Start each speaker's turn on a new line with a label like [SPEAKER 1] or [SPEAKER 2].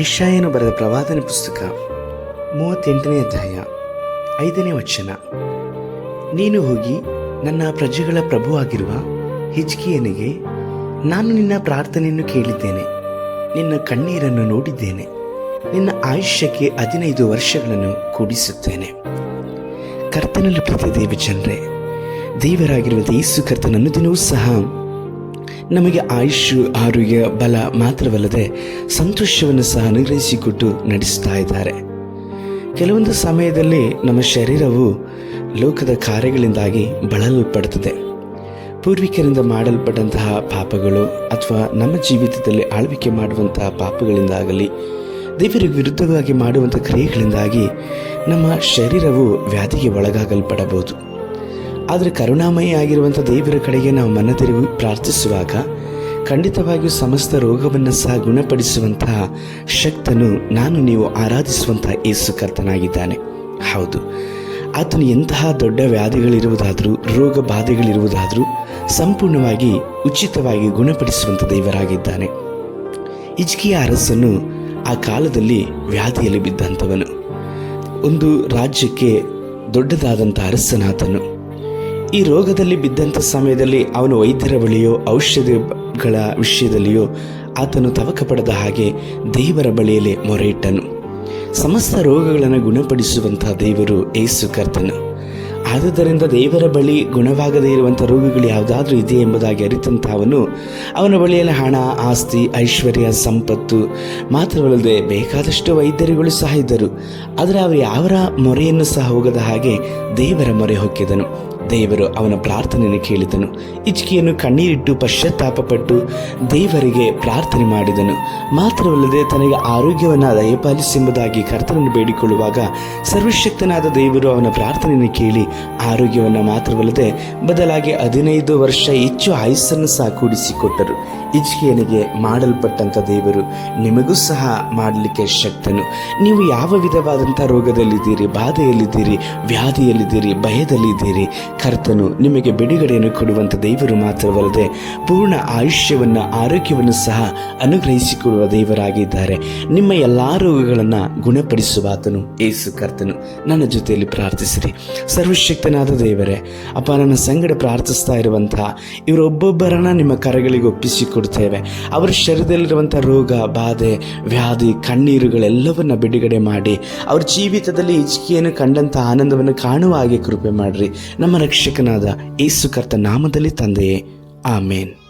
[SPEAKER 1] ಯಶಾಯನು ಬರೆದ ಪ್ರವಾದನ ಪುಸ್ತಕ, ಮೂವತ್ತೆಂಟನೇ ಅಧ್ಯಾಯ, ಐದನೇ ವಚನ. ನೀನು ಹೋಗಿ ನನ್ನ ಪ್ರಜೆಗಳ ಪ್ರಭುವಾಗಿರುವ ಹಿಜ್ಕಿಯನಿಗೆ, ನಾನು ನಿನ್ನ ಪ್ರಾರ್ಥನೆಯನ್ನು ಕೇಳಿದ್ದೇನೆ. ನಿನ್ನ ಕಣ್ಣೀರನ್ನು ನೋಡಿದ್ದೇನೆ. ನಿನ್ನ ಆಯುಷ್ಯಕ್ಕೆ ಹದಿನೈದು ವರ್ಷಗಳನ್ನು ಕೂಡಿಸುತ್ತೇನೆ. ಕರ್ತನಲ್ಲಿ ಪ್ರತಿ ದೇವಿ ಜನರೇ ದೇವರಾಗಿರುವ ಯೇಸು ಕರ್ತನನ್ನು ದಿನವೂ ಸಹ ನಮಗೆ ಆಯುಷ್ಯು, ಆರೋಗ್ಯ, ಬಲ ಮಾತ್ರವಲ್ಲದೆ ಸಂತೋಷವನ್ನು ಸಹ ಅನುಗ್ರಹಿಸಿಕೊಟ್ಟು ನಡೆಸ್ತಾ ಇದ್ದಾರೆ. ಕೆಲವೊಂದು ಸಮಯದಲ್ಲಿ ನಮ್ಮ ಶರೀರವು ಲೋಕದ ಕಾರ್ಯಗಳಿಂದಾಗಿ ಬಳಲ್ಪಡುತ್ತದೆ ಪೂರ್ವಿಕರಿಂದ ಮಾಡಲ್ಪಟ್ಟಂತಹ ಪಾಪಗಳು ಅಥವಾ ನಮ್ಮ ಜೀವಿತದಲ್ಲಿ ಆಳ್ವಿಕೆ ಮಾಡುವಂತಹ ಪಾಪಗಳಿಂದಾಗಲಿ ದೇವರಿಗೆ ವಿರುದ್ಧವಾಗಿ ಮಾಡುವಂಥ ಕ್ರಿಯೆಗಳಿಂದಾಗಿ ನಮ್ಮ ಶರೀರವು ವ್ಯಾಧಿಗೆ ಒಳಗಾಗಲ್ಪಡಬಹುದು. ಆದರೆ ಕರುಣಾಮಯಿ ಆಗಿರುವಂಥ ದೇವರ ಕಡೆಗೆ ನಾವು ಮನತಿರುಗಿ ಪ್ರಾರ್ಥಿಸುವಾಗ ಖಂಡಿತವಾಗಿಯೂ ಸಮಸ್ತ ರೋಗವನ್ನು ಸಹ ಗುಣಪಡಿಸುವಂತಹ ಶಕ್ತನು ನಾನು ನೀವು ಆರಾಧಿಸುವಂತಹ ಯೇಸು ಕರ್ತನಾಗಿದ್ದಾನೆ. ಹೌದು. ಆತನು ಎಂತಹ ದೊಡ್ಡ ವ್ಯಾಧಿಗಳಿರುವುದಾದರೂ, ರೋಗ ಬಾಧೆಗಳಿರುವುದಾದರೂ ಸಂಪೂರ್ಣವಾಗಿ ಉಚಿತವಾಗಿ ಗುಣಪಡಿಸುವಂಥ ದೇವರಾಗಿದ್ದಾನೆ. ಇಜ್ಕಿಯ ಅರಸನು ಆ ಕಾಲದಲ್ಲಿ ವ್ಯಾಧಿಯಲ್ಲಿ ಬಿದ್ದಂಥವನು. ಒಂದು ರಾಜ್ಯಕ್ಕೆ ದೊಡ್ಡದಾದಂಥ ಅರಸನಾತನು ಈ ರೋಗದಲ್ಲಿ ಬಿದ್ದಂಥ ಸಮಯದಲ್ಲಿ ಅವನು ವೈದ್ಯರ ಬಳಿಯೋ, ಔಷಧಿಗಳ ವಿಷಯದಲ್ಲಿಯೋ ಆತನು ತವಕ ಪಡೆದ ಹಾಗೆ ದೇವರ ಬಳಿಯಲ್ಲಿ ಮೊರೆ ಇಟ್ಟನು ಸಮಸ್ತ ರೋಗಗಳನ್ನು ಗುಣಪಡಿಸುವಂತಹ ದೇವರು ಏಸು ಕರ್ತನು. ಆದುದರಿಂದ ದೇವರ ಬಳಿ ಗುಣವಾಗದೇ ಇರುವಂಥ ರೋಗಗಳು ಯಾವುದಾದ್ರೂ ಇದೆ ಎಂಬುದಾಗಿ ಅರಿತಂಥ ಅವನು ಅವನ ಬಳಿಯಲ್ಲಿ ಹಣ, ಆಸ್ತಿ, ಐಶ್ವರ್ಯ, ಸಂಪತ್ತು ಮಾತ್ರವಲ್ಲದೆ ಬೇಕಾದಷ್ಟು ವೈದ್ಯರುಗಳು ಸಹ ಇದ್ದರು. ಆದರೆ ಅವರು ಯಾವರ ಮೊರೆಯನ್ನು ಸಹ ಹೋಗದ ಹಾಗೆ ದೇವರ ಮೊರೆ ಹೊಕ್ಕಿದನು. ದೇವರು ಅವನ ಪ್ರಾರ್ಥನೆಯನ್ನು ಕೇಳಿದನು. ಇಚ್ಕಿಯನ್ನು ಕಣ್ಣೀರಿಟ್ಟು ಪಶ್ಚಾತ್ತಾಪಪಟ್ಟು ದೇವರಿಗೆ ಪ್ರಾರ್ಥನೆ ಮಾಡಿದನು. ಮಾತ್ರವಲ್ಲದೆ ತನಗೆ ಆರೋಗ್ಯವನ್ನು ದಯಪಾಲಿಸೆಂಬುದಾಗಿ ಕರ್ತನನ್ನು ಬೇಡಿಕೊಳ್ಳುವಾಗ ಸರ್ವಶಕ್ತನಾದ ದೇವರು ಅವನ ಪ್ರಾರ್ಥನೆಯನ್ನು ಕೇಳಿ ಆರೋಗ್ಯವನ್ನು ಮಾತ್ರವಲ್ಲದೆ ಬದಲಾಗಿ ಹದಿನೈದು ವರ್ಷ ಹೆಚ್ಚು ಆಯುಸ್ಸನ್ನು ಸಹ ಕೂಡಿಸಿಕೊಟ್ಟರು. ಇಚ್ಕಿಯನಿಗೆ ಮಾಡಲ್ಪಟ್ಟಂಥ ದೇವರು ನಿಮಗೂ ಸಹ ಮಾಡಲಿಕ್ಕೆ ಶಕ್ತನು. ನೀವು ಯಾವ ವಿಧವಾದಂಥ ರೋಗದಲ್ಲಿದ್ದೀರಿ, ಬಾಧೆಯಲ್ಲಿದ್ದೀರಿ, ವ್ಯಾಧಿಯಲ್ಲಿದ್ದೀರಿ, ಭಯದಲ್ಲಿದ್ದೀರಿ ಕರ್ತನು ನಿಮಗೆ ಬಿಡುಗಡೆಯನ್ನು ಕೊಡುವಂಥ ದೇವರು ಮಾತ್ರವಲ್ಲದೆ ಪೂರ್ಣ ಆಯುಷ್ಯವನ್ನು, ಆರೋಗ್ಯವನ್ನು ಸಹ ಅನುಗ್ರಹಿಸಿಕೊಡುವ ದೇವರಾಗಿದ್ದಾರೆ. ನಿಮ್ಮ ಎಲ್ಲ ರೋಗಗಳನ್ನು ಗುಣಪಡಿಸುವ ಆತನು ಏಸು ಕರ್ತನು. ನನ್ನ ಜೊತೆಯಲ್ಲಿ ಪ್ರಾರ್ಥಿಸಿರಿ. ಸರ್ವಶಕ್ತನಾದ ದೇವರೇ, ಅಪ್ಪ ನನ್ನ ಸಂಗಡ ಪ್ರಾರ್ಥಿಸ್ತಾ ಇರುವಂತಹ ಇವರೊಬ್ಬೊಬ್ಬರನ್ನ ನಿಮ್ಮ ಕರಗಳಿಗೆ ಒಪ್ಪಿಸಿಕೊಡ್ತೇವೆ. ಅವರ ಶರೀರದಲ್ಲಿರುವಂಥ ರೋಗ, ಬಾಧೆ, ವ್ಯಾಧಿ, ಕಣ್ಣೀರುಗಳೆಲ್ಲವನ್ನು ಬಿಡುಗಡೆ ಮಾಡಿ, ಅವ್ರ ಜೀವಿತದಲ್ಲಿ ಹೆಚ್ಚಿಗೆಯನ್ನು ಕಂಡಂಥ ಆನಂದವನ್ನು ಕಾಣುವ ಹಾಗೆ ಕೃಪೆ ಮಾಡಿರಿ. ನಮ್ಮ ರಕ್ಷಕನಾದ ಏಸು ಕರ್ತ ನಾಮದಲ್ಲಿ ತಂದೆಯೇ. ಆಮೇನ್.